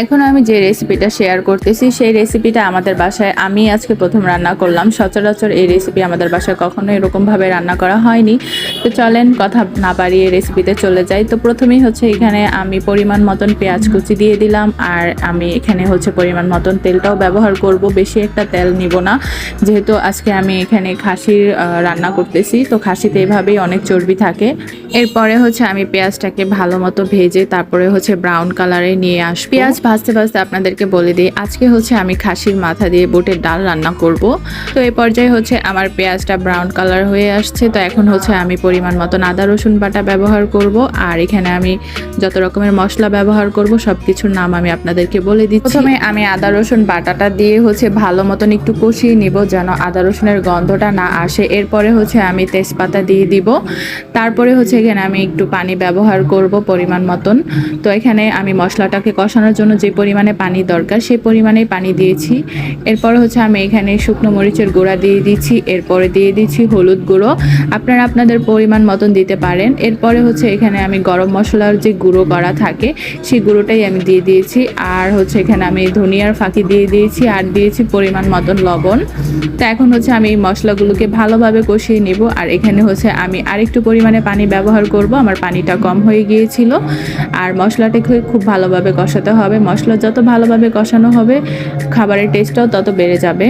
এখন আমি যে রেসিপিটা শেয়ার করতেছি, সেই রেসিপিটা আমাদের বাসায় আমি আজকে প্রথম রান্না করলাম। সচরাচর এই রেসিপি আমাদের বাসায় কখনো এরকমভাবে রান্না করা হয়নি। তো চলেন কথা না বাড়িয়ে রেসিপিতে চলে যাই। তো প্রথমেই হচ্ছে এখানে আমি পরিমাণ মতন পেঁয়াজ কুচি দিয়ে দিলাম, আর আমি এখানে হচ্ছে পরিমাণ মতন তেলটাও ব্যবহার করব। বেশি একটা তেল নিব না, যেহেতু আজকে আমি এখানে খাসির রান্না করতেছি। তো খাসিতে এভাবেই অনেক চর্বি থাকে। এরপরে হচ্ছে আমি পেঁয়াজটাকে ভালো মতো ভেজে তারপরে হচ্ছে ব্রাউন কালারে নিয়ে আস, পেঁয়াজ ভাজতে ভাজতে আপনাদেরকে বলে দিই, আজকে হচ্ছে আমি খাসির মাথা দিয়ে বুটের ডাল রান্না করব। তো এই পর্যায়ে হচ্ছে আমার পেঁয়াজটা ব্রাউন কালার হয়ে আসছে। তো এখন হচ্ছে আমি পরিমাণ মতন আদা, রসুন বাটা ব্যবহার করব। আর এখানে আমি যত রকমের মশলা ব্যবহার করব সব কিছুর নাম আমি আপনাদেরকে বলে দিচ্ছি। প্রথমে আমি আদা, রসুন বাটাটা দিয়ে হচ্ছে ভালো মতন একটু কষিয়ে নিব যেন আদা, রসুনের গন্ধটা না আসে। এরপরে হচ্ছে আমি তেজপাতা দিয়ে দিব। তারপরে হচ্ছে এখানে আমি একটু পানি ব্যবহার করব পরিমাণ মতন। তো এখানে আমি মশলাটাকে কষানোর জন্য যে পরিমাণে পানি দরকার, সেই পরিমাণেই পানি দিয়েছি। এরপরে হচ্ছে আমি এখানে শুকনো মরিচের গুঁড়া দিয়ে দিচ্ছি, এরপরে দিয়ে দিচ্ছি হলুদ গুঁড়ো। আপনারা আপনাদের পরিমাণ মতন দিতে পারেন। এরপরে হচ্ছে এখানে আমি গরম মশলার যে গুঁড়ো করা থাকে, সেই গুঁড়োটাই আমি দিয়ে দিয়েছি। আর হচ্ছে এখানে আমি ধনিয়ার ফাঁকি দিয়ে দিয়েছি আর দিয়েছি পরিমাণ মতন লবণ। তো এখন হচ্ছে আমি এই মশলাগুলোকে ভালোভাবে কষিয়ে নেব। আর এখানে হচ্ছে আমি আরেকটু পরিমাণে পানি ব্যবহার করব। আমার পানিটা কম হয়ে গিয়েছিল। আর মশলাটাকে খুব ভালোভাবে কষাতে হবে। মশলা যত ভালোভাবে কষানো হবে, খাবারের টেস্টটাও তত বেড়ে যাবে।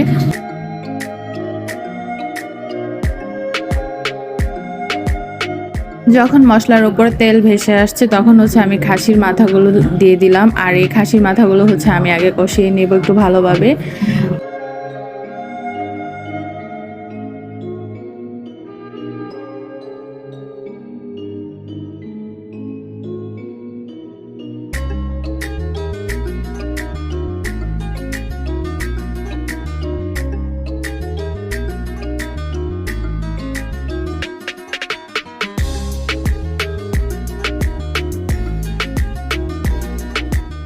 যখন মশলার ওপর তেল ভেসে আসছে, তখন হচ্ছে আমি খাসির মাথাগুলো দিয়ে দিলাম। আর এই খাসির মাথাগুলো হচ্ছে আমি আগে কষিয়ে নেব একটু ভালোভাবে।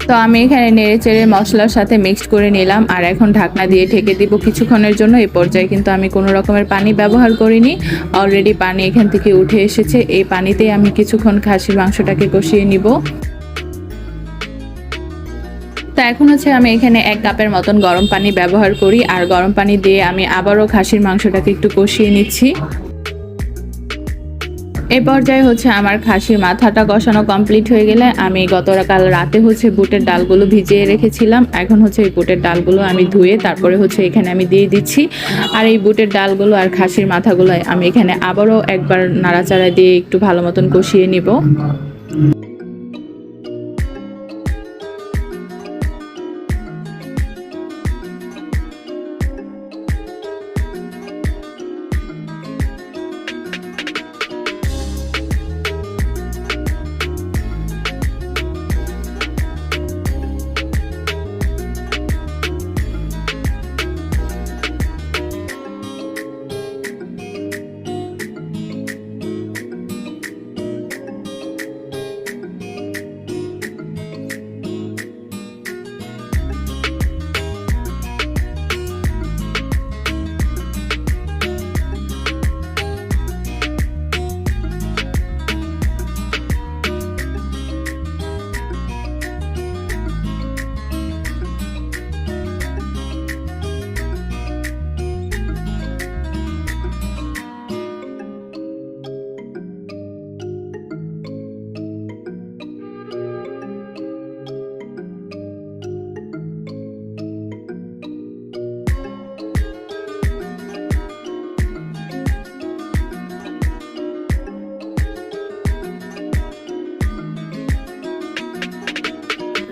তো আমি এখানে নেড়ে চেড়ে মশলার সাথে মিক্সড করে নিলাম আর এখন ঢাকনা দিয়ে ঢেকে দিব কিছুক্ষণের জন্য। এই পর্যায়ে কিন্তু আমি কোনো রকমের পানি ব্যবহার করিনি। অলরেডি পানি এখান থেকে উঠে এসেছে। এই পানিতেই আমি কিছুক্ষণ খাসির মাংসটাকে কষিয়ে নিব। তো এখন হচ্ছে আমি এখানে এক কাপের মতন গরম পানি ব্যবহার করি। আর গরম পানি দিয়ে আমি আবারও খাসির মাংসটাকে একটু কষিয়ে নিচ্ছি। এই পর্যায়ে হচ্ছে আমার খাসির মাথাটা কষানো কমপ্লিট হয়ে গেলে আমি গতকাল রাতে হচ্ছে বুটের ডালগুলো ভিজিয়ে রেখেছিলাম। এখন হচ্ছে এই বুটের ডালগুলো আমি ধুয়ে তারপরে হচ্ছে এখানে আমি দিয়ে দিচ্ছি। আর এই বুটের ডালগুলো আর খাসির মাথাগুলো আমি এখানে আবারও একবার নাড়াচাড়া দিয়ে একটু ভালো মতন কষিয়ে নিব।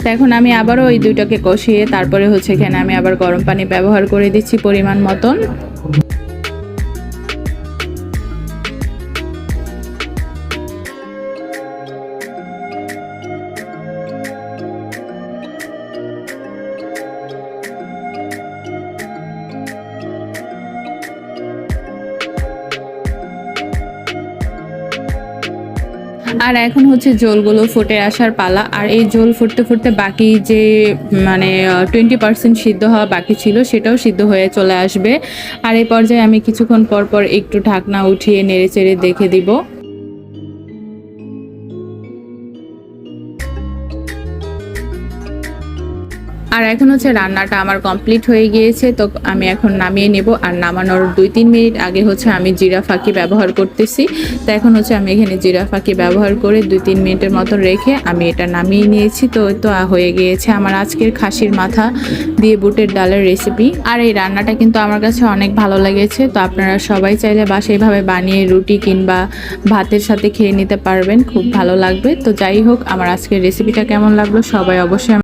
তো এখন আমি আবারও ওই দুইটাকে কষিয়ে তারপরে হচ্ছে এখানে আমি আবার গরম পানি ব্যবহার করে দিচ্ছি পরিমাণ মতন। আর এখন হচ্ছে জলগুলো ফুটে আসার পালা। আর এই জল ফুটতে ফুটতে বাকি যে মানে টোয়েন্টি পার্সেন্ট সিদ্ধ হওয়া বাকি ছিল, সেটাও সিদ্ধ হয়ে চলে আসবে। আর এই পর্যায়ে আমি কিছুক্ষণ পর পর একটু ঢাকনা উঠিয়ে নেড়ে চেড়ে দেখে দিব। আর এখন হচ্ছে রান্নাটা আমার কমপ্লিট হয়ে গিয়েছে, তো আমি এখন নামিয়ে নেব। আর নামানোর দুই তিন মিনিট আগে হচ্ছে আমি জিরা ফাঁকি ব্যবহার করতেছি। তো এখন হচ্ছে আমি এখানে জিরা ফাঁকি ব্যবহার করে দুই তিন মিনিটের মতন রেখে আমি এটা নামিয়ে নিয়েছি। তো তো হয়ে গিয়েছে আমার আজকের খাসির মাথা দিয়ে বুটের ডালের রেসিপি আর এই রান্নাটা কিন্তু আমার কাছে অনেক ভালো লেগেছে, তো আপনারা সবাই চাইলে বাসায় এইভাবে বানিয়ে রুটি কিংবা ভাতের সাথে খেয়ে নিতে পারবেন, খুব ভালো লাগবে। তো যাই হোক, আমার আজকের রেসিপিটা কেমন লাগল সবাই অবশ্যই